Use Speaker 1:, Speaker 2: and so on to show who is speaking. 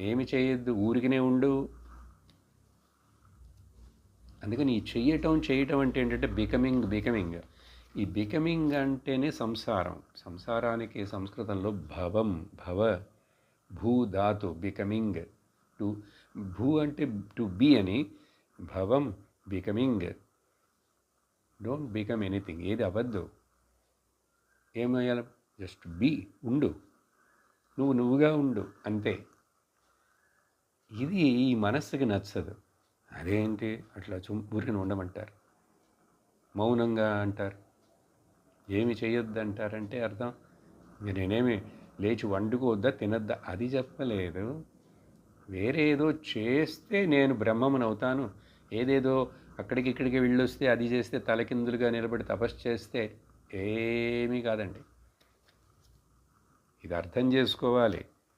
Speaker 1: ఏమి చేయొద్దు ఊరికినే ఉండు. అందుకని ఈ చెయ్యటం చేయటం అంటే ఏంటంటే బికమింగ్ బికమింగ్. ఈ బికమింగ్ అంటేనే సంసారం. సంసారానికి సంస్కృతంలో భవం భవ భూ ధాతు బికమింగ్. టు భూ అంటే టు బీ అని భవం బికమింగ్. డోంట్ బికమ్ ఎనీథింగ్ ఏది అవ్వద్దు. ఏమయ్యాలి జస్ట్ బీ ఉండు. నువ్వు నువ్వుగా ఉండు అంతే. ఇది ఈ మనస్సుకి నచ్చదు. అదేంటి? అట్లా చుమ్ ఊరికని ఉండమంటారు. మౌనంగా అంటారు. ఏమి చేయొద్దు అంటారంటే అర్థం నేనేమి లేచి వండుకోవద్దా తినద్దా? అది చెప్పలేదు. వేరే ఏదో చేస్తే నేను బ్రహ్మమును అవుతాను ఏదేదో అక్కడికి ఇక్కడికి వెళ్ళొస్తే అది చేస్తే తలకిందులుగా నిలబడి తపస్సు చేస్తే ఏమీ కాదండి. ఇది అర్థం చేసుకోవాలి.